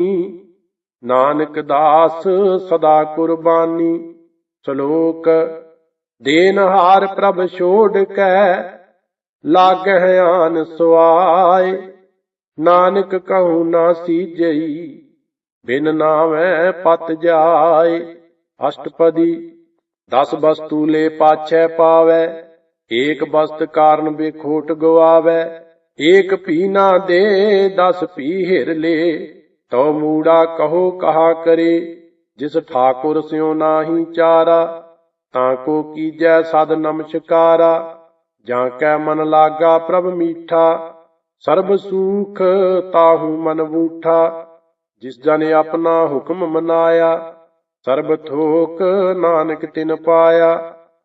ਨਾਨਕ ਦਾਸ ਸਦਾ ਕੁਰਬਾਨੀ, ਸ਼ਲੋਕ ਦੇਨਹਾਰ ਪ੍ਰਭ ਛੋੜ ਕੈ, ਲਾਗਹਿ ਆਨ ਸੁਆਏ, ਨਾਨਕ ਕਹੂ ਨਾ ਸੀਜਈ ਬਿਨ ਨਾਮੈ ਪਤ ਜਾਏ, ਅਸ਼ਟਪਦੀ, ਦਸ ਵਸਤੂ ਲੈ ਪਾਛੈ ਪਾਵੈ, ਏਕ ਬਸਤ ਕਾਰਨ ਬੇਖੋਟ ਗਵਾਵੇ, ਏਕ ਪੀ ਨਾ ਦੇ, ਦਸ ਪੀ ਹਿਰ ਲੇ। ਤਉ ਮੂੜਾ ਕਹੋ ਕਹਾ ਕਰੇ, ਜਿਸ ਠਾਕੁਰ ਸਿਉ ਨਾਹੀ ਚਾਰਾ, ਤਾਂ ਕੋ ਕੀਜੈ ਸਦ ਨਮਸਕਾਰਾ ਜਾਂ ਕੈ ਮਨ ਲਾਗਾ ਪ੍ਰਭ ਮੀਠਾ, ਸਰਬ ਸੂਖ ਤਾਹੂ ਮਨ ਬੂਠਾ ਜਿਸ ਜਨ ਆਪਣਾ ਹੁਕਮ ਮਨਾਇਆ, ਸਰਬ ਥੋਕ ਨਾਨਕ ਤਿਨ ਪਾਇਆ,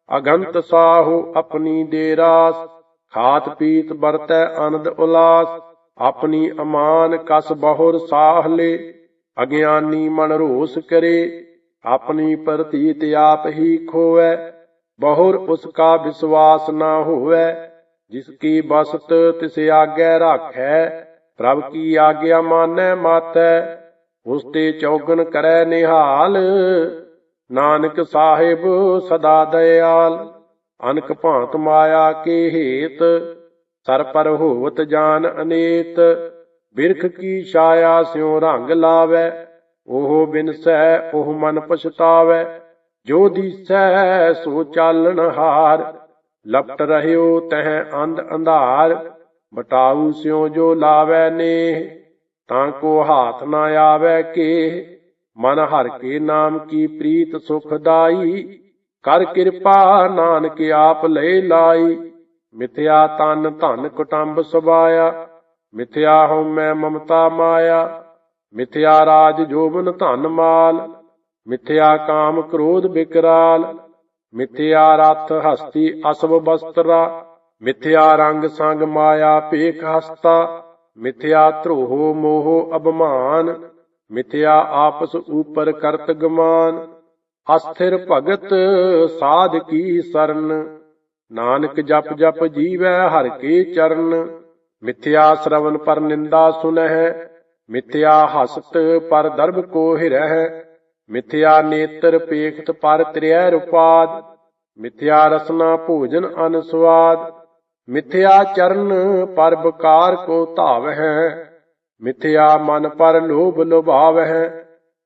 ਅਗੰਤ ਸਾਹੂ ਆਪਣੀ ਦੇ ਰਾਸ, ਖਾਤ ਪੀਤ ਵਰਤੈ ਆਨੰਦ ਉਲਾਸ ਆਪਣੀ ਅਮਾਨ ਕਸ ਬਹੁਰ ਸਾਹ ਲੇ, ਅਗਿਆਨੀ ਮਨ ਰੋਸ ਕਰੇ, ਆਪਣੀ ਪ੍ਰਤੀਤ ਆਪ ਹੀ ਖੋਵੈ, ਬਹੁਰ ਉਸ ਕਾ ਵਿਸ਼ਵਾਸ ਨਾ ਹੋਵੈ, ਜਿਸ ਕੀ ਬਸਤ ਤਿਸ ਆਗੇ ਰਾਖੈ, ਪ੍ਰਭ ਕੀ ਆਗਿਆ ਮਾਨੈ ਮਾਤੈ, ਉਸ ਤੇ ਚੌਗਨ ਕਰੈ ਨਿਹਾਲ, ਨਾਨਕ ਸਾਹਿਬ ਸਦਾ ਦਇਆਲ, ਅਨਕ ਭਾਂਤ ਮਾਇਆ ਕੇ ਹੇਤ ਸਰ ਪਰ ਹੋਵਤ ਜਾਨ ਅਨੇਤ, ਬਿਰਖ ਕੀ ਛਾਇਆ ਸਿਉ ਰੰਗ ਲਾਵੈ, ਉਹ ਬਿਨਸੈ ਉਹ ਮਨ ਪਛਤਾਵੈ, ਜੋ ਦੀਸੈ ਸੋ ਚਾਲਣ ਹਾਰ, ਲਪਟ ਰਹਿਓ ਤਹ ਅੰਧ ਅੰਧਾਰ, ਬਟਾਊ ਸਿਉ ਜੋ ਲਾਵੈ ਨੇ ਤਾਂ ਕੋ ਹਾਥ ਨਾ ਆਵੈ ਕੇ ਮਨ ਹਰ ਕੇ ਨਾਮ ਕੀ ਪ੍ਰੀਤ ਸੁਖਦਾਈ ਕਰ ਕਿਰਪਾ ਨਾਨਕ ਆਪ ਲੈ ਲਾਈ। ਮਿਥਿਆ ਤਨ ਧਨ ਕੁਟੰਬ ਸਬਾਇਆ ਮਿਥਿਆ ਹਉ ਮੈਂ ਮਮਤਾ ਮਾਇਆ, ਮਿਥਿਆ ਰਾਜ ਜੋਬਨ ਧਨ ਮਾਲ, ਮਿਥਿਆ ਕਾਮ ਕ੍ਰੋਧ ਬਿਕਰਾਲ, ਮਿਥਿਆ ਰਥ ਹਸਤੀ ਅਸਵ ਬਸਤਰਾ, ਮਿਥਿਆ ਰੰਗ ਸੰਗ ਮਾਇਆ ਭੇਖ ਹਸਤਾ, ਮਿਥਿਆ ਧਰੋਹ ਮੋਹ ਅਭਮਾਨ, ਮਿਥਿਆ ਆਪਸ ਉਪਰ ਕਰਤ ਗਮਾਨ, ਅਸਥਿਰ ਭਗਤ ਸਾਧ ਕੀ ਸਰਨ। ਨਾਨਕ ਜਪ ਜਪ ਜੀਵੈ ਹਰ ਕੇ ਚਰਨ। ਮਿਥਿਆ ਸ਼ਰਵਨ ਪਰ ਨਿੰਦਾ ਸੁਨਹਿ, ਮਿਥਿਆ ਹਸਤ ਪਰ ਦਰਬ ਕੋ ਹਿਰਹਿ। ਮਿਥਿਆ ਨੇਤਰ ਪੇਖਤ ਪਰ ਤ੍ਰਿਐ ਰੁਪਾਦ। ਮਿਥਿਆ ਰਸਨਾ ਭੋਜਨ ਅਨਸਵਾਦ ਮਿਥਿਆ ਚਰਨ ਪਰ ਬਕਾਰ ਕੋ ਧਾਵਹਿ। ਮਿਥਿਆ ਮਨ ਪਰ ਲੋਭ ਲੋਭਾਵਹਿ।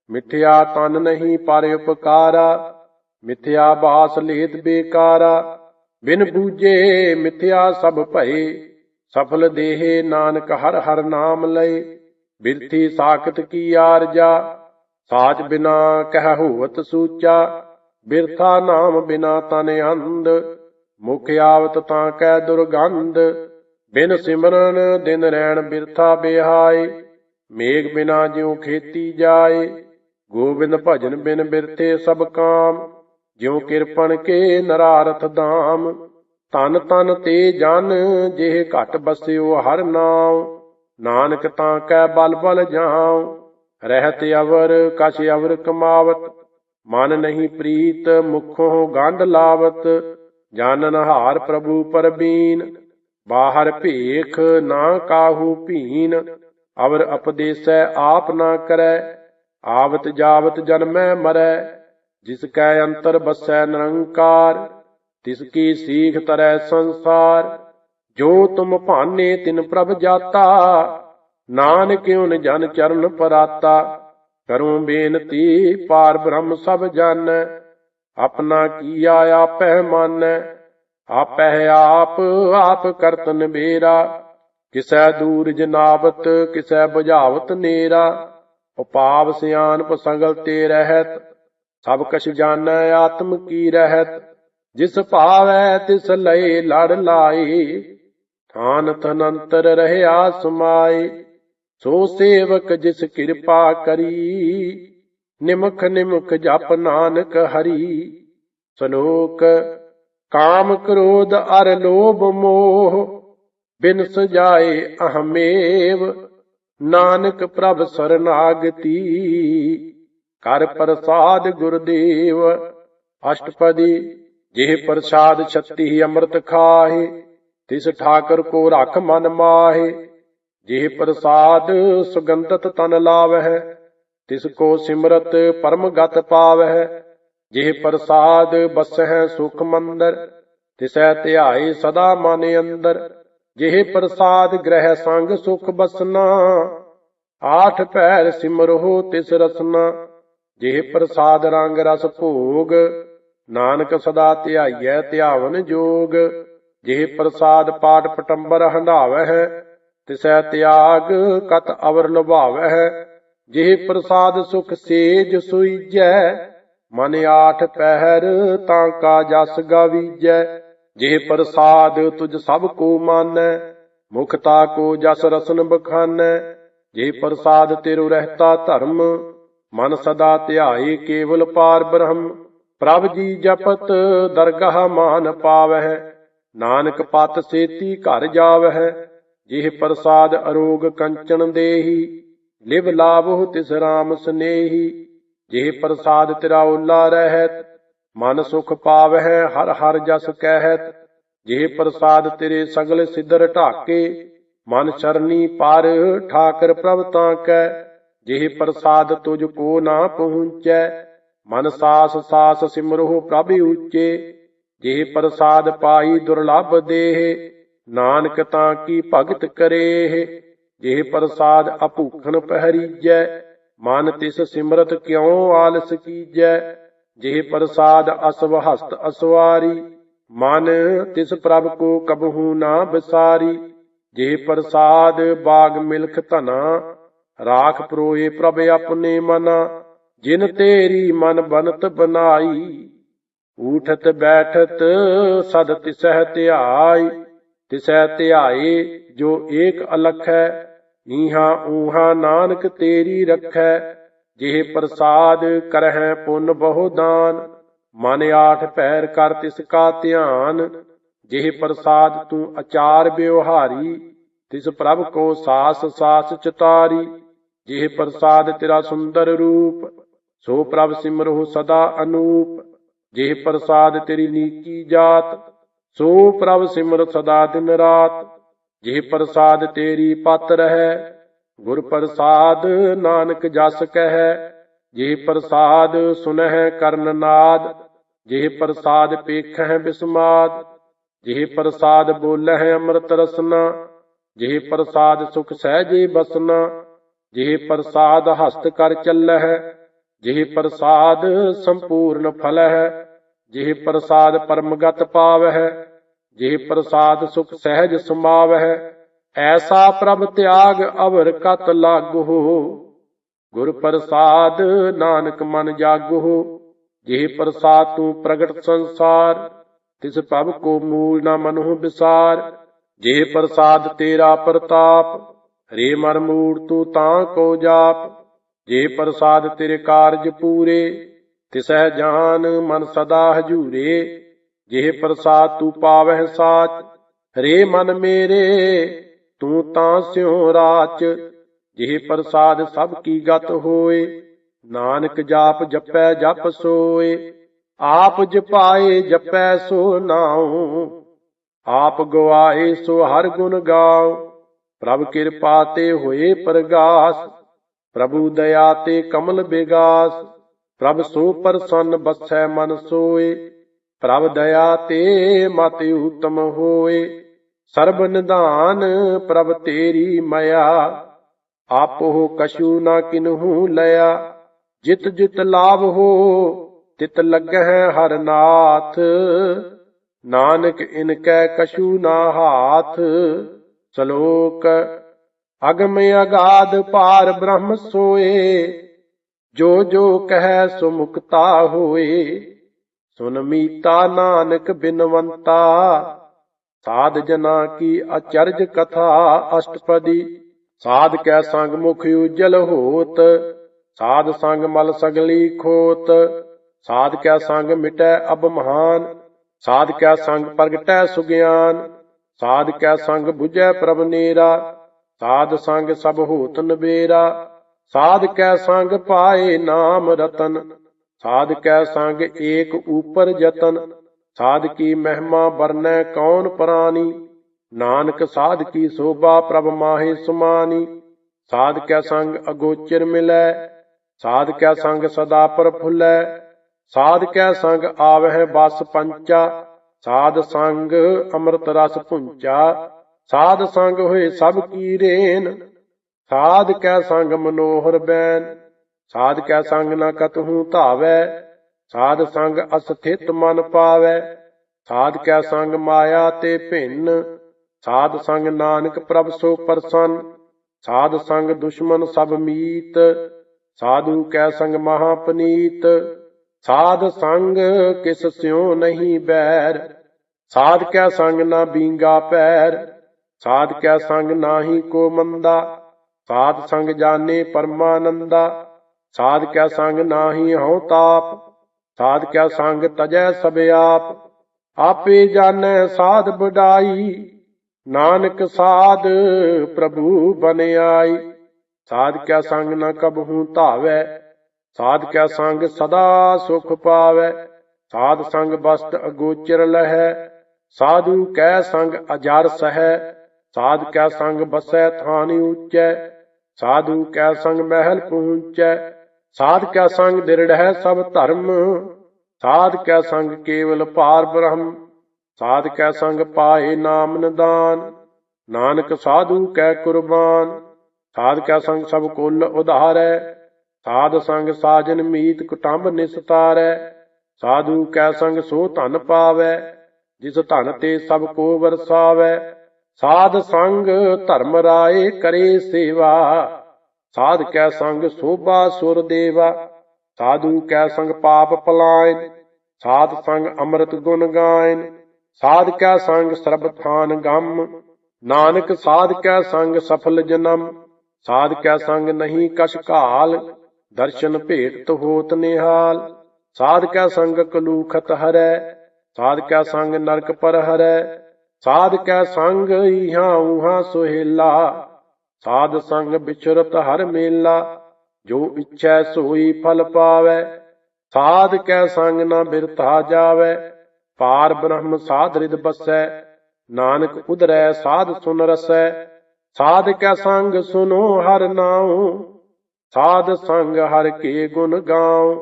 ਮਿਥਿਆ ਤਨ ਨਹੀਂ ਪਰ ਉਪਕਾਰਾ। ਮਿਥਿਆ ਬਾਸ ਲੇਤ ਬੇਕਾਰਾ। ਬਿਨ ਬੂਝੇ ਮਿਥਿਆ ਸਭ ਭਏ, ਸਫਲ ਦੇਹੇ ਨਾਨਕ ਹਰ ਹਰ ਨਾਮ ਲਏ। ਬਿਰਥੀ ਸਾਖਤ ਕੀ ਆਰਜਾ, ਸਾਚ ਬਿਨਾ ਕਹਿ ਹੋਵਤ ਸੂਚਾ। ਬਿਰਥਾ ਨਾਮ ਬਿਨਾ ਤਨ ਅੰਧ, ਮੁਖ ਆਵਤ ਤਾਂ ਕੈ ਦੁਰਗੰਧ। ਬਿਨ ਸਿਮਰਨ ਦਿਨ ਰੈਣ ਬਿਰਥਾ ਬਿਹਾਏ, ਮੇਘ ਬਿਨਾ ਜਿਉ ਖੇਤੀ ਜਾਏ। ਗੋਬਿੰਦ ਭਜਨ ਬਿਨ ਬਿਰਤੇ ਸਭ ਕਾਮ ਜਿਉ ਕਿਰਪਨ ਕੇ ਨਰਾਰਥ ਧਾਮ ਤਨ ਤਨ ਤੇ ਜਨ, ਜਿਹ ਘਟ ਬਸਿਓ ਹਰ ਨਾਮ ਨਾਨਕ ਤਾਂ ਕੈ ਬਲ ਬਲ ਜਾਉ, ਰਹਿਤ ਅਵਰ ਕਛ ਅਵਰ ਕਮਾਵਤ। ਮਨ ਨਹੀਂ ਪ੍ਰੀਤ, ਮੁਖੋਂ ਗੰਢ ਲਾਵਤ। ਜਾਨਨ ਹਾਰ ਪ੍ਰਭੂ ਪਰਬੀਨ, ਬਾਹਰ ਭੇਖ ਨਾ ਕਾਹੂ ਭੀਨ। ਅਵਰ ਉਪਦੇਸੈ ਆਪ ਨਾ ਕਰੈ, ਆਵਤ ਜਾਵਤ ਜਨਮੈ ਮਰੈ। ਜਿਸ ਕੈ ਅੰਤਰ ਬਸੈ ਨਿਰੰਕਾਰ, ਤਿਸ ਕੀ ਸੀਖ ਤਰੈ ਸੰਸਾਰ। ਜੋ ਤੁਮ ਭਾਨੇ ਤਿਨ ਪ੍ਰਭ ਜਾਤਾ, ਨਾਨਕ ਉਨ ਜਨ ਚਰਨ ਪਰਾਤਾ। ਕਰੂੰ ਬੇਨਤੀ ਪਾਰ ਬ੍ਰਹਮ ਸਭ ਜਨ, ਆਪਣਾ ਕੀਆ ਆਪੈ ਮਾਨੈ। ਆਪੈ ਆਪ ਆਪ ਕਰਤਨ ਬੇਰਾ ਕਿਸੈ ਦੂਰ ਜਨਾਵਤ ਕਿਸੈ 부ਝਾਵਤ ਨੇਰਾ। ਉਪਾਵ ਸਿਆਨ ਸੰਗਲ ਤੇ ਰਹਿਤ। ਸਭ ਕਛ ਜਾਣੈ, ਆਤਮ ਕੀ ਰਹਿਤ? ਜਿਸ ਭਾਵੈ ਤਿਸ ਲਏ ਲੜ ਲਾਈ ਥਾਨ ਤਨੰਤਰ ਰਹਿਆ ਸਮਾਈ ਸੋ ਸੇਵਕ ਜਿਸ ਕਿਰਪਾ ਕਰੀ, ਨਿਮਖ ਨਿਮਖ ਜਪ ਨਾਨਕ ਹਰੀ। ਸ਼ਲੋਕ, ਕਾਮ ਕ੍ਰੋਧ ਅਰ ਲੋਭ ਮੋਹ, ਬਿਨ ਸਜਾਏ ਅਹਮੇਵ। ਨਾਨਕ ਪ੍ਰਭ ਸਰਨਾਗਤੀ। ਕਰ ਪ੍ਰਸਾਦ ਗੁਰਦੇਵ। ਅਸ਼ਟਪਦੀ, ਜਿਹ ਪ੍ਰਸਾਦ ਛੱਤੀ ਅੰਮ੍ਰਿਤ ਖਾਹੇ, ਤਿਸ ਠਾਕਰ ਕੋ ਰਖ ਮਨ ਮਾਹੇ। ਜਿਹ ਪ੍ਰਸਾਦ ਸੁਗੰਧਤ ਤਨ ਲਾਵਹਿ, ਤਿਸ ਕੋ ਸਿਮਰਤ ਪਰਮ ਗਤ ਪਾਵਹਿ। ਜਿਹ ਪ੍ਰਸਾਦ ਬਸਹਿ ਸੁਖ ਮੰਦਰ, ਤਿਸੈ ਧਿਆਏ ਸਦਾ ਮਨ ਅੰਦਰ। ਜਿਹ ਪ੍ਰਸਾਦ ਗ੍ਰਹਿ ਸੰਗ ਸੁਖ ਬਸਨਾ, ਆਠ ਪੈਰ ਸਿਮਰਹੁ ਤਿਸ ਰਸਨਾ। ਜਿਹ ਪ੍ਰਸਾਦ ਰੰਗ ਰਸ ਭੋਗ, ਨਾਨਕ ਸਦਾ ਧਿਆਈਐ, ਧਿਆਵਨ ਜੋਗ। ਜਿਹ ਪ੍ਰਸਾਦ ਪਾਟ ਪਟੰਬਰ ਹੰਡਾਵਹਿ ਤਿਸੈ ਤਿਆਗ ਕਤ ਅਵਰ ਲੁਭਾਵਹਿ। ਜਿਹ ਪ੍ਰਸਾਦ ਸੁਖ ਸੇਜ ਸੁਈਜੈ, ਮਨ ਆਠ ਪਹਿਰ ਤਾਂ ਕਾ ਜਸ ਗਾਵੀਜੈ। ਜੇ ਪ੍ਰਸਾਦ ਤੁਝ ਸਭ ਕੋ ਮਾਨੈ ਮੁਖਤਾ ਕੋ ਜਸ ਰਸਨ ਬਖਾਨੈ। ਜੇ ਪ੍ਰਸਾਦ ਤੇਰੋ ਰਹਿਤਾ ਧਰਮ ਮਨ ਸਦਾ ਧਿਆਏ ਕੇਵਲ ਪਾਰ ਬ੍ਰਹਮ, ਪ੍ਰਭ ਜੀ ਜਪਤ ਦਰਗਾਹ ਮਾਨ ਪਾਵਹਿ, ਨਾਨਕ ਪਤ ਸੇਤੀ ਘਰ ਜਾਵਹਿ, ਜਿਹ ਪ੍ਰਸਾਦ ਅਰੋਗ ਕੰਚਨ ਦੇਹੀ, ਲਿਵ ਲਾਭਹੁ ਤਿਸ ਰਾਮ ਸਨੇਹੀ, ਜਿਹ ਪ੍ਰਸਾਦ ਤੇਰਾ ਓਲਾ ਰਹਿਤ, ਮਨ ਸੁਖ ਪਾਵਹਿ ਹਰ ਹਰ ਜਸ ਕਹਿਤ ਜੇ ਪ੍ਰਸਾਦ ਤੇਰੇ ਸਗਲ ਸਿੱਧਰ ਢਾਕੇ, ਮਨ ਚਰਨੀ ਪਰ ਠਾਕਰ ਪ੍ਰਭ ਤਾਂ ਕੈ ਜਿਹ ਪ੍ਰਸਾਦ ਤੁਝ ਕੋ ਨਾ ਪਹੁੰਚੈ, ਮਨ ਸਾਸ ਸਾਸ ਸਿਮਰਹੁ ਪ੍ਰਭ ਉੱਚੇ। ਜਿਹ ਪ੍ਰਸਾਦ ਪਾਈ ਦੁਰਲਭ ਦੇਹ, ਨਾਨਕ ਤਾਂ ਕੀ ਭਗਤ ਕਰੇ ਜਿਹ ਪ੍ਰਸਾਦ ਅਭੂਖਨ ਪਹਿਰੀਜੈ, ਮਨ ਤਿਸ ਸਿਮਰਤ ਕਿਉ ਆਲਸ ਕੀਜੈ। ਜਿਹ ਪ੍ਰਸਾਦ ਅਸਵ ਹਸਤ ਅਸਵਾਰੀ, ਮਨ ਤਿਸ ਪ੍ਰਭ ਕੋ ਕਬਹੂ ਨਾ ਵਿਸਾਰੀ ਜੇ ਪ੍ਰਸਾਦ ਬਾਗ ਮਿਲਖ ਧਨਾ ਰਾਖ ਪਰੋਏ ਪ੍ਰਭ ਆਪਣੇ ਮਨਾ, ਜਿਨ ਤੇਰੀ ਮਨ ਬਨਤ ਬਨਾਈ। ਊਠਤ ਬੈਠਤ ਸਦ ਤਿਸਹਿ ਧਿਆਈ, ਤਿਸਹਿ ਧਿਆਏ ਜੋ ਏਕ ਅਲਖ ਹੈ ਨੀਹਾ ਊਹਾ ਨਾਨਕ ਤੇਰੀ ਰਖੈ। ਜਿਹ ਪ੍ਰਸਾਦ ਕਰਹਿ ਪੁੰਨ ਬਹੁ ਦਾਨ, ਮਨ ਆਠ ਪੈਰ ਕਰ ਤਿਸ ਕਾ ਧਿਆਨ। ਜਿਹ ਪ੍ਰਸਾਦ ਤੂੰ ਅਚਾਰ ਬਿਵਹਾਰੀ ਤਿਸ ਪ੍ਰਭ ਕੋ ਸਾਸ ਸਾਸ ਚਤਾਰੀ। ਜਿਹ ਪ੍ਰਸਾਦ ਤੇਰਾ ਸੁੰਦਰ ਰੂਪ, ਸੋ ਪ੍ਰਭ ਸਿਮਰਹੁ ਸਦਾ ਅਨੂਪ। ਜਿਹ ਪ੍ਰਸਾਦ ਤੇਰੀ ਨੀਕੀ ਜਾਤ, ਸੋ ਪ੍ਰਭ ਸਿਮਰ ਸਦਾ ਦਿਨ ਰਾਤ। ਜਿਹ ਪ੍ਰਸਾਦ ਤੇਰੀ ਪਤ ਰਹੈ, ਗੁਰ ਪ੍ਰਸਾਦ ਨਾਨਕ ਜਸ ਕਹੈ। ਜਿਹ ਪ੍ਰਸਾਦ ਸੁਨਹਿ ਕਰਨ ਨਾਦ, ਜਿਹ ਪ੍ਰਸਾਦ ਪੇਖਹਿ ਬਿਸਮਾਦ। ਜਿਹ ਪ੍ਰਸਾਦ ਬੋਲਹਿ ਅੰਮ੍ਰਿਤ ਰਸਨਾ, ਜਿਹ ਪ੍ਰਸਾਦ ਸੁਖ ਸਹਿਜੇ ਬਸਨਾ। ਜਿਹ ਪ੍ਰਸਾਦ ਹਸਤ ਕਰ ਚੱਲਹਿ, ਜਿਹ ਪ੍ਰਸਾਦ ਸੰਪੂਰਨ ਫਲਹਿ, ਜਿਹ ਪ੍ਰਸਾਦ ਪਰਮਗਤ ਪਾਵਹਿ, ਜਿਹ ਪ੍ਰਸਾਦ ਸੁਖ ਸਹਿਜ ਸਮਾਵਹਿ, ਐਸਾ ਪ੍ਰਭ ਤਿਆਗ ਅਵਰ ਕਤ ਲਾਗੋ ਗੁਰ ਪ੍ਰਸਾਦ ਨਾਨਕ ਮਨ ਜਾਗੋ ਜਿਹ ਪ੍ਰਸਾਦ ਤੂੰ ਪ੍ਰਗਟ ਸੰਸਾਰ, ਤਿਸ ਪ੍ਰਭ ਕੋ ਮੂਲ ਨਾ ਮਨੁ ਵਿਸਾਰ ਜੇ ਪ੍ਰਸਾਦ ਤੇਰਾ ਪ੍ਰਤਾਪ ਹਰੇ ਮਨ ਮੂੜ ਤੂੰ ਤਾਂ ਕੋ ਜਾਪ, ਜੇ ਪ੍ਰਸਾਦ ਤੇਰੇ ਕਾਰਜ ਪੂਰੇ, ਤਿਸਹਿ ਜਾਨ ਮਨ ਸਦਾ ਹਜੂਰੇ ਜੇ ਪ੍ਰਸਾਦ ਤੂੰ ਪਾਵਹਿ ਸਾਚ, ਹਰੇ ਮਨ ਮੇਰੇ, ਤੂੰ ਤਾਂ ਸਿਉ ਰਾਚ ਜੇ ਪ੍ਰਸਾਦ ਸਭ ਕੀ ਗਤ ਹੋਏ, ਨਾਨਕ ਜਾਪ ਜਪੈ ਜਪ ਸੋਏ, ਆਪ ਜਪਾਏ ਜਪੈ ਸੋ ਨਾਉ, ਆਪ ਗਵਾਏ ਸੋ ਹਰ ਗੁਣ ਗਾਉ ਪ੍ਰਭ ਕਿਰਪਾ ਤੇ ਹੋਏ ਪ੍ਰਗਾਸ, ਪ੍ਰਭੂ ਦਇਆ ਤੇ ਕਮਲ ਬਿਗਾਸ, ਪ੍ਰਭ ਸੋ ਪਰਸਨ ਬਸੈ ਮਨ ਸੋਏ, ਪ੍ਰਭ ਦਇਆ ਤੇ ਮਤ ਉਤਮ ਹੋਏ, ਸਰਬ ਨਿਧਾਨ ਪ੍ਰਭ ਤੇਰੀ ਮਇਆ, ਆਪੋ ਕਛੂ ਨਾ ਕਿਨਹੂ ਲਿਆ ਜਿਤ ਜਿਤ ਲਾਭ ਹੋ, ਤਿਤ ਲੱਗਹਿ ਹਰ ਨਾਥ, ਨਾਨਕ ਇਨ ਕੈ ਕਛੂ ਨਾ ਹਾਥ ਸ਼ਲੋਕ, ਅਗਮ ਅਗਾਧ ਪਾਰ ਬ੍ਰਹਮ ਸੋਏ, ਜੋ ਜੋ ਕਹਿ ਸੋ ਮੁਕਤਾ ਹੋਏ। ਸੁਨ ਮੀਤਾ ਨਾਨਕ ਬਿਨਵੰਤਾ, ਸਾਧ ਜਨਾ ਕੀ ਅਚਰਜ ਕਥਾ ਅਸ਼ਟਪਦੀ। ਸਾਧ ਕੈ ਸੰਗ ਮੁਖ ਉਜਲ ਹੋਤ, ਸਾਧ ਸੰਗ ਮਲ ਸਗਲੀ ਖੋਤ। ਸਾਧ ਕੈ ਸੰਗ ਮਿਟੈ ਅਬ ਮਹਾਨ, ਸਾਧ ਕੈ ਸੰਗ ਪ੍ਰਗਟੈ ਸੁਗਿਆਨ। ਸਾਧ ਕੈ ਸੰਗ 부ਜੈ ਪ੍ਰਭ ਨੇਰਾ, ਸਾਧ ਸੰਗ ਸਭ ਹੋਤ ਨਬੇਰਾ ਸਾਧ ਕੈ ਸੰਗ ਪਾਏ ਨਾਮ ਰਤਨ, ਸਾਧ ਕੈ ਸੰਗ ਏਕ ਉਪਰ ਜਤਨ, ਸਾਧ ਕੀ ਮਹਿਮਾ ਵਰਨੈ ਕੌਣ ਪ੍ਰਾਨੀ, ਨਾਨਕ ਸਾਧ ਕੀ ਸੋਭਾ ਪ੍ਰਭ ਮਾਹੇ ਸੁਮਾਨੀ, ਸਾਧ ਕੈ ਸੰਗ ਅਗੋਚਰ ਮਿਲੈ, ਸਾਧ ਕੈ ਸੰਗ ਸਦਾ ਪਰ ਪ੍ਰਫੁੱਲੈ, ਸਾਧ ਕੈ ਸੰਗ ਆਵਹਿ ਬਸ ਪੰਚਾ ਸਾਧ ਸੰਗ ਅੰਮ੍ਰਿਤ ਰਸ ਪੁੰਚਾ ਸਾਧ ਸੰਗ ਹੋਏ ਸਭ ਕੀ ਰੇਨ, ਸਾਧ ਕੈ ਸੰਗ ਮਨੋਹਰ ਬੈਨ, ਸਾਧ ਕੈ ਸੰਗ ਨ ਕਤਹੂ ਧਾਵੈ, ਸਾਧ ਸੰਗ ਅਸਥਿਤ ਮਨ ਪਾਵੈ, ਸਾਧ ਕੈ ਸੰਗ ਮਾਇਆ ਤੇ ਭਿੰਨ, ਸਾਧ ਸੰਗ ਨਾਨਕ ਪ੍ਰਭ ਸੋ ਪਰਸਨ, ਸਾਧ ਸੰਗ ਦੁਸ਼ਮਨ ਸਭ ਮੀਤ, ਸਾਧੂ ਕੈ ਸੰਗ ਮਹਾ ਪਨੀਤ ਸਾਧ ਸੰਗ ਕਿਸ ਸਿਉ ਨਹੀਂ ਬੈਰ। ਸਾਧ ਕੈ ਸੰਗ ਨਾ ਬੀਂਗਾ ਪੈਰ। ਸਾਧ ਕੈ ਸੰਗ ਨਾਹੀ ਕੋ ਮੰਦਾ। ਸਾਧ ਸੰਗ ਜਾਣੇ ਪਰਮਾਨੰਦਾ। ਸਾਧ ਕੈ ਸੰਗ ਨਾਹੀ ਹਉ ਤਾਪ। ਸਾਧ ਕੈ ਸੰਗ ਤਜੈ ਸਭ ਆਪ। ਆਪੇ ਜਾਣੈ ਸਾਧ ਬਡਾਈ ਨਾਨਕ ਸਾਧ ਪ੍ਰਭੂ ਬਨਿਆਈ ਸਾਧ ਕੈ ਸੰਗ ਨ ਕਬਹੂ ਧਾਵੈ। ਸਾਧ ਕੈ ਸੰਗ ਸਦਾ ਸੁਖ ਪਾਵੈ, ਸਾਧ ਸੰਗ ਬਸਤ ਅਗੋਚਰ ਲਹੈ, ਸਾਧੂ ਕਹਿ ਸੰਗ ਅਜਰ ਸਹੈ, ਸਾਧ ਕੈ ਸੰਗ ਬਸੈ ਥਾਨਿ ਉੱਚੈ, ਸਾਧੂ ਕੈ ਸੰਗ ਮਹਿਲ ਪਹੁੰਚੈ, ਸਾਧ ਕੈ ਸੰਗ ਦਿਰੜਹਿ ਸਭ ਧਰਮ, ਸਾਧ ਕੈ ਸੰਗ ਕੇਵਲ ਪਾਰ ਬ੍ਰਹਮ, ਸਾਧ ਕੈ ਸੰਗ ਪਾਏ ਨਾਮ ਨਿਦਾਨ, ਨਾਨਕ ਸਾਧੂ ਕੈ ਕੁਰਬਾਨ, ਸਾਧ ਕੈ ਸੰਗ ਸਭ ਕੁੱਲ ਉਧਾਰੈ ਸਾਧ ਸੰਗ ਸਾਜਨ ਮੀਤ ਕੁਟੰਬ ਨਿਸਤਾਰੈ, ਸਾਧੂ ਕੈ ਸੰਗ ਸੋ ਧਨ ਪਾਵੈ, ਜਿਸ ਧਨ ਤੇ ਸਭ ਕੋ ਵਰਸਾਵੈ। ਸਾਧ ਸੰਗ ਧਰਮ ਰਾਏ ਕਰੇ ਸੇਵਾ, ਸਾਧ ਕੈ ਸੰਗ ਸੋਭਾ ਸੁਰ ਦੇਵਾ, ਸਾਧੂ ਕੈ ਸੰਗ ਪਾਪ ਪਲਾਇਨ, ਸਾਧ ਸੰਗ ਅੰਮ੍ਰਿਤ ਗੁਣ ਗਾਇਨ, ਸਾਧ ਕੈ ਸੰਗ ਸਰਬ ਥਾਨ ਗੰਮ, ਨਾਨਕ ਸਾਧ ਕੈ ਸੰਗ ਸਫਲ ਜਨਮ, ਸਾਧ ਕੈ ਸੰਗ ਨਹੀਂ ਕਛ ਘਾਲ ਦਰਸ਼ਨ ਭੇਟ ਹੋਤ ਨਿਹਾਲ। ਸਾਧ ਕੈ ਸੰਗ ਕਲੂਖਤ ਹਰੈ ਸਾਧ ਕੈ ਸੰਗ ਨਰਕ ਪਰ ਹਰੈ ਸਾਧ ਕੈ ਸੰਗ ਇਹਾਂ ਉਹਾਂ ਸੁਹੇਲਾ। ਸਾਧ ਸੰਗ ਵਿਚਰਤ ਹਰ ਮੇਲਾ, ਜੋ ਇੱਛੈ ਸੋਈ ਫਲ ਪਾਵੈ। ਸਾਧ ਕੈ ਸੰਗ ਨਾ ਬਿਰਤਾ ਜਾਵੈ, ਪਾਰ ਬ੍ਰਹਮ ਸਾਧ ਰਿਦ ਬਸੈ, ਨਾਨਕ ਉਧਰੈ ਸਾਧ ਸੁਨ ਰਸੈ। ਸਾਧ ਕੈ ਸੰਗ ਸੁਨੋ ਹਰ ਨਾਉ ਸਾਧ ਸੰਗ ਹਰ ਕੇ ਗੁਣ ਗਾਉ।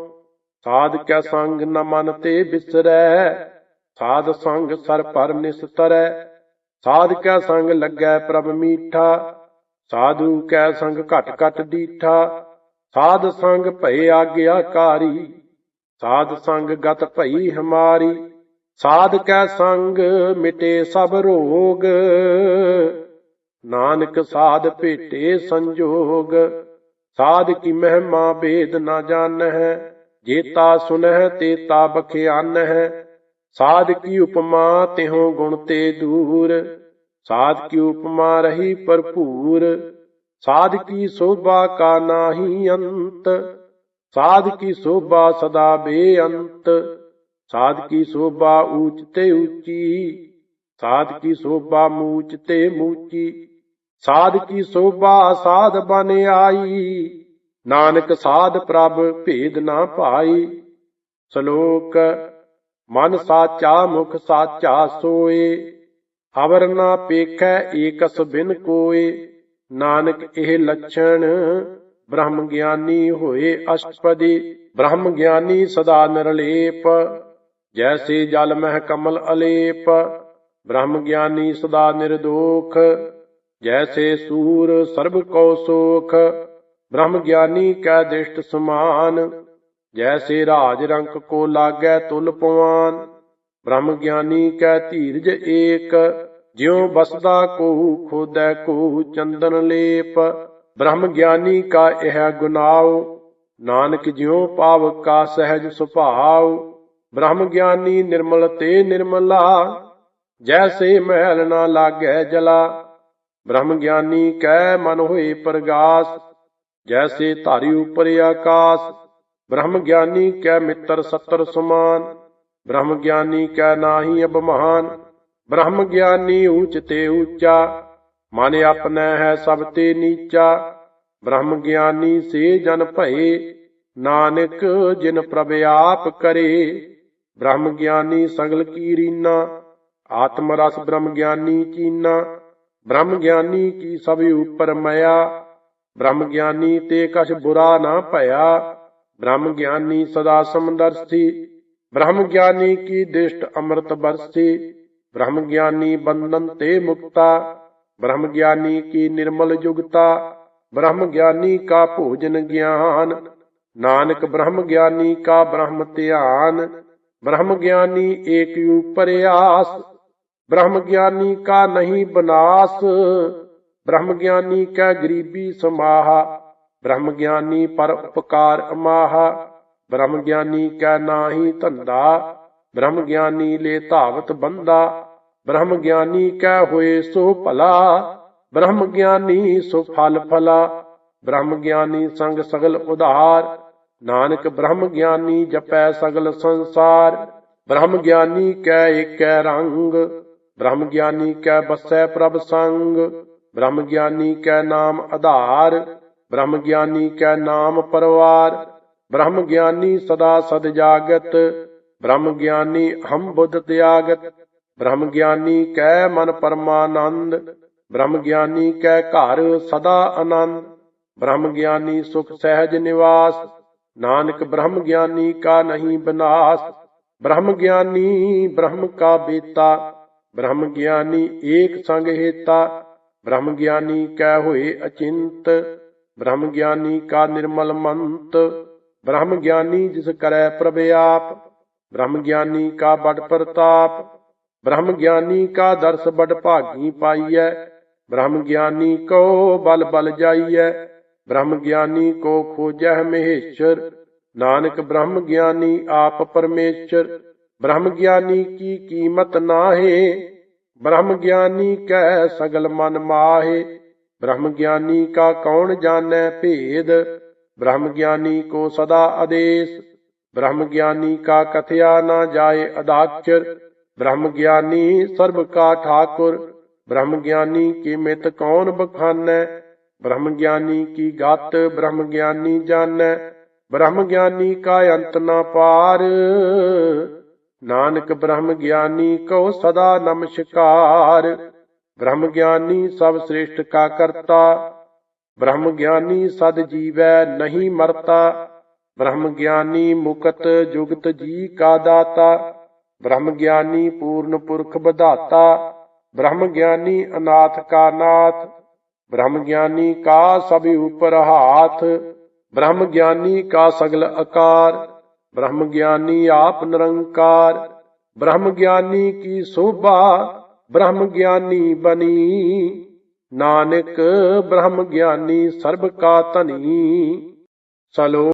ਸਾਧ ਕੈ ਸੰਗ ਨ ਮਨ ਤੇ ਬਿਸਰੈ। ਸਾਧ ਸੰਗ ਸਰ ਪਰ ਨਿਸਤਰੈ। ਸਾਧ ਕੈ ਸੰਗ ਲੱਗੈ ਪ੍ਰਭ ਮੀਠਾ। ਸਾਧੂ ਕੈ ਸੰਗ ਘਟ ਘਟ ਦੀਠਾ ਸਾਧ ਸੰਗ ਭਏ ਆਗਿਆਕਾਰੀ ਸਾਧ ਸੰਗ ਗਤ ਭਈ ਹਮਾਰੀ। ਸਾਧ ਕੈ ਸੰਗ ਮਿਟੇ ਸਭ ਰੋਗ। ਨਾਨਕ ਸਾਧ ਭੇਟੇ ਸੰਜੋਗ। ਸਾਧ ਕੀ ਮਹਿਮਾ ਭੇਦ ਨਾ ਜਾਣਹਿ, ਜੇਤਾ ਸੁਨਹਿ ਤੇਤਾ ਬਖਿਆਨ ਹੈ ਸਾਧ ਕੀ ਉਪਮਾ ਤਿਹੋ ਗੁਣ ਤੇ ਦੂਰ, ਸਾਧ ਕੀ ਉਪਮਾ ਰਹੀ ਭਰਪੂਰ। ਸਾਧ ਕੀ ਸੋਭਾ ਕਾ ਨਾਹੀ ਅੰਤ, ਸਾਧ ਕੀ ਸੋਭਾ ਸਦਾ ਬੇਅੰਤ। ਸਾਧ ਕੀ ਸੋਭਾ ਊਚ ਤੇ ਉੱਚੀ ਸਾਧ ਕੀ ਸੋਭਾ ਮੂਚ ਤੇ ਮੂਚੀ। ਸਾਧ ਕੀ ਸੋਭਾ, ਸਾਧ ਬਨ ਆਈ। ਨਾਨਕ ਸਾਧ ਪ੍ਰਭ ਭੇਦ ਨਾ ਭਾਈ। ਸ਼ਲੋਕ, ਮਨ ਸਾਚਾ, ਮੁਖ ਸਾਚਾ ਸੋਏ। ਅਵਰ ਨਾ ਪੇਖੈ, ਏਕਸ ਬਿਨ ਕੋਏ। ਨਾਨਕ ਇਹ ਲੱਛਣ, ਬ੍ਰਹਮ ਗਿਆਨੀ ਹੋਏ ਅਸ਼ਟਪਦੀ। ਬ੍ਰਹਮ ਗਿਆਨੀ ਸਦਾ ਨਿਰਲੇਪ। ਜੈਸੇ ਜਲ ਮਹਿ ਕਮਲ ਅਲੇਪ। ਬ੍ਰਹਮ ਗਿਆਨੀ ਸਦਾ ਨਿਰਦੋਖ। ਜੈਸੇ ਸੂਰ ਸਰਬ ਕੋ ਸੋਖ, ਬ੍ਰਹਮ ਗਿਆਨੀ ਕੈ ਦਿਸ਼ਟ ਸਮਾਨ। ਜੈਸੇ ਰਾਜ ਰੰਕ ਕੋ ਲਾਗੈ ਤੁਲ ਪਵਾਨ ਬ੍ਰਹਮ ਗਿਆਨੀ ਕੈ ਧੀਰਜ ਏਕ। ਜਿਉ ਬਸਦਾ ਕੋ ਖੋਦੈ ਕੋ ਚੰਦਨ ਲੇਪ, ਬ੍ਰਹਮ ਗਿਆਨੀ ਕਾ ਇਹ ਗੁਨਾਉ। ਨਾਨਕ ਜਿਉ ਪਾਵ ਕਾ ਸਹਿਜ ਸੁਭਾਉ, ਬ੍ਰਹਮ ਗਿਆਨੀ ਨਿਰਮਲ ਤੇ ਨਿਰਮਲਾ। ਜੈਸੇ ਮਹਿਲ ਨਾ ਲਾਗੈ ਜਲਾ ਬ੍ਰਹਮ ਗਿਆਨੀ ਕੈ ਮਨ ਹੋਏ ਪ੍ਰਗਾਸ, ਜੈਸੇ ਧਾਰੀ ਉਪਰ ਆਕਾਸ। ਬ੍ਰਹਮ ਗਿਆਨੀ ਕੈ ਮਿੱਤਰ ਸਤਰ ਸਮਾਨ, ਬ੍ਰਹਮ ਗਿਆਨੀ ਕੈ ਨਾਹੀ ਅਬਮਾਨ ਬ੍ਰਹਮ ਗਿਆਨੀ ਊਚ ਤੇ ਊਚਾ, ਮਨ ਆਪਣੈ ਹੈ ਸਭ ਤੇ ਨੀਚਾ। ਬ੍ਰਹਮ ਗਿਆਨੀ ਸੇ ਜਨ ਭਏ, ਨਾਨਕ ਜਿਨ ਪ੍ਰਭ ਆਪ ਕਰੇ। ਬ੍ਰਹਮ ਗਿਆਨੀ ਸਗਲ ਕੀ ਰੀਨਾ, ਆਤਮ ਰਸ ਬ੍ਰਹਮ ਗਿਆਨੀ ਚੀਨਾ। ਬ੍ਰਹਮ ਗਿਆਨੀ ਕੀ ਸਭ ਉਪਰ ਮਇਆ? ਬ੍ਰਹਮ ਗਿਆਨੀ ਤੇ ਕਛ ਬੁਰਾ ਨਾ ਭਇਆ? ਬ੍ਰਹਮ ਗਿਆਨੀ ਸਦਾ ਸਮਦਰਸੀ ਬ੍ਰਹਮ ਗਿਆਨੀ ਕੀ ਦਿਸ਼ਟ ਅੰਮ੍ਰਿਤ ਬਰਸੀ? ਬ੍ਰਹਮ ਗਿਆਨੀ ਬੰਧਨ ਤੇ ਮੁਕਤਾ। ਬ੍ਰਹਮ ਗਿਆਨੀ ਕੀ ਨਿਰਮਲ ਜੁਗਤਾ? ਬ੍ਰਹਮ ਗਿਆਨੀ ਕਾ ਭੋਜਨ ਗਿਆਨ। ਨਾਨਕ ਬ੍ਰਹਮ ਗਿਆਨੀ ਕਾ ਬ੍ਰਹਮ ਧਿਆਨ। ਬ੍ਰਹਮ ਗਿਆਨੀ ਏਕ ਉਪਰਿਆਸ ਬ੍ਰਹਮ ਗਿਆਨੀ ਕਾ ਨਹੀਂ ਬਨਾਸ ਬ੍ਰਹਮ ਗਿਆਨੀ ਕਾ ਗਰੀਬੀ ਸਮਾਹਾ ਬ੍ਰਹਮ ਗਿਆਨੀ ਪਰ ਉਪਕਾਰ ਅਮਾਹਾ ਬ੍ਰਹਮ ਗਿਆਨੀ ਕਾ ਨਾਹੀ ਧੰਦਾ ਬ੍ਰਹਮ ਗਿਆਨੀ ਲੈ ਧਾਵਤ ਬੰਦਾ ਬ੍ਰਹਮ ਗਿਆਨੀ ਕੈ ਹੋਏ ਸੋ ਭਲਾ ਬ੍ਰਹਮ ਗਿਆਨੀ ਸੋ ਫਲ ਫਲਾ ਬ੍ਰਹਮ ਗਿਆਨੀ ਸੰਗ ਸਗਲ ਉਧਾਰ ਨਾਨਕ ਬ੍ਰਹਮ ਗਿਆਨੀ ਜਪੈ ਸਗਲ ਸੰਸਾਰ ਬ੍ਰਹਮ ਗਿਆਨੀ ਕੈ ਏਕੈ ਰੰਗ ਬ੍ਰਹਮ ਗਿਆਨੀ ਕੈ ਬਸੈ ਪ੍ਰਭ ਸੰਗ ਬ੍ਰਹਮ ਗਿਆਨੀ ਕੈ ਨਾਮ ਆਧਾਰ ਬ੍ਰਹਮ ਗਿਆਨੀ ਕੈ ਨਾਮ ਪਰਵਾਰ ਬ੍ਰਹਮ ਗਿਆਨੀ ਸਦਾ ਸਦ ਜਾਗਤ ਬ੍ਰਹਮ ਗਿਆਨੀ ਹਮ ਬੁੱਧ ਤਿਆਗਤ ਬ੍ਰਹਮ ਗਿਆਨੀ ਕੈ ਮਨ ਪਰਮਾਨੰਦ ਬ੍ਰਹਮ ਗਿਆਨੀ ਕੈ ਘਰ ਸਦਾ ਆਨੰਦ ਬ੍ਰਹਮ ਗਿਆਨੀ ਸੁਖ ਸਹਿਜ ਨਿਵਾਸ, ਨਾਨਕ ਬ੍ਰਹਮ ਗਿਆਨੀ ਕਾ ਨਹੀਂ ਬਨਾਸ ਬ੍ਰਹਮ ਗਿਆਨੀ ਬ੍ਰਹਮ ਕਾ ਬੇਤਾ। ਬ੍ਰਹਮ ਗਿਆਨੀ ਏਕ ਸੰਗ ਹੇਤਾ, ਬ੍ਰਹਮ ਗਿਆਨੀ ਕੈ ਹੋਏ ਅਚਿੰਤ, ਬ੍ਰਹਮ ਗਿਆਨੀ ਕਾ ਨਿਰਮਲ ਮੰਤ, ਬ੍ਰਹਮ ਗਿਆਨੀ ਜਿਸ ਕਰੈ ਪ੍ਰਭ ਆਪ, ਬ੍ਰਹਮ ਗਿਆਨੀ ਕਾ ਬੜ ਪ੍ਰਤਾਪ, ਬ੍ਰਹਮ ਗਿਆਨੀ ਕਾ ਦਰਸ ਬੜ ਭਾਗੀ ਪਾਈਐ, ਬ੍ਰਹਮ ਗਿਆਨੀ ਕੋ ਬਲ ਬਲ ਜਾਈਐ, ਬ੍ਰਹਮ ਗਿਆਨੀ ਕੋ ਖੋਜੈ ਮਹੇਸ਼ਰ, ਨਾਨਕ ਬ੍ਰਹਮ ਗਿਆਨੀ ਆਪ ਪਰਮੇਸ਼ਰ ਬ੍ਰਹਮ ਗਿਆਨੀ ਕੀ ਕੀਮਤ ਨਾਹੀ ਬ੍ਰਹਮ ਗਿਆਨੀ ਕੈ ਸਗਲ ਮਨ ਮਾਹੇ ਬ੍ਰਹਮ ਗਿਆਨੀ ਕਾ ਕੌਣ ਜਾਣੈ ਭੇਦ ਬ੍ਰਹਮ ਗਿਆਨੀ ਕੋ ਸਦਾ ਆਦੇਸ਼ ਬ੍ਰਹਮ ਗਿਆਨੀ ਕਾ ਕਥਿਆ ਨਾ ਜਾਏ ਅਦਾਚਰ ਬ੍ਰਹਮ ਗਿਆਨੀ ਸਰਬ ਕਾ ਠਾਕੁਰ ਬ੍ਰਹਮ ਗਿਆਨੀ ਕੀ ਮਿਤ ਕੌਣ ਬਖਾਨੈ ਬ੍ਰਹਮ ਗਿਆਨੀ ਕੀ ਗਤ ਬ੍ਰਹਮ ਗਿਆਨੀ ਜਾਣੈ ਬ੍ਰਹਮ ਗਿਆਨੀ ਕਾ ਅੰਤ ਨਾ ਪਾਰ ਨਾਨਕ ਬ੍ਰਹਮ ਗਿਆਨੀ ਕਉ ਸਦਾ ਨਮਸਕਾਰ। ਬ੍ਰਹਮ ਗਿਆਨੀ ਸਭ ਸ੍ਰੇਸ਼ਟ ਕਾ ਕਰਤਾ। ਬ੍ਰਹਮ ਗਿਆਨੀ ਸਦ ਜੀਵੈ ਨਹੀਂ ਮਰਤਾ। ਬ੍ਰਹਮ ਗਿਆਨੀ ਮੁਕਤ ਜੁਗਤ ਜੀ ਕਾ ਦਾਤਾ। ਬ੍ਰਹਮ ਗਿਆਨੀ ਪੂਰਨ ਪੁਰਖ ਬਧਾਤਾ ਬ੍ਰਹਮ ਗਿਆਨੀ ਅਨਾਥ ਕਾ ਨਾਥ। ਬ੍ਰਹਮ ਗਿਆਨੀ ਕਾ ਸਭ ਉਪਰ ਹਾਥ। ਬ੍ਰਹਮ ਗਿਆਨੀ ਕਾ ਸਗਲ ਆਕਾਰ ਬ੍ਰਹਮ ਗਿਆਨੀ ਆਪ ਨਿਰੰਕਾਰ ਬ੍ਰਹਮ ਗਿਆਨੀ ਕੀ ਸੋਭਾ ਬ੍ਰਹਮ ਗਿਆਨੀ ਬਨੀ ਨਾਨਕ ਬ੍ਰਹਮ ਗਿਆਨੀ ਸਰਬ ਕਾ ਧਨੀ। ਸਲੋ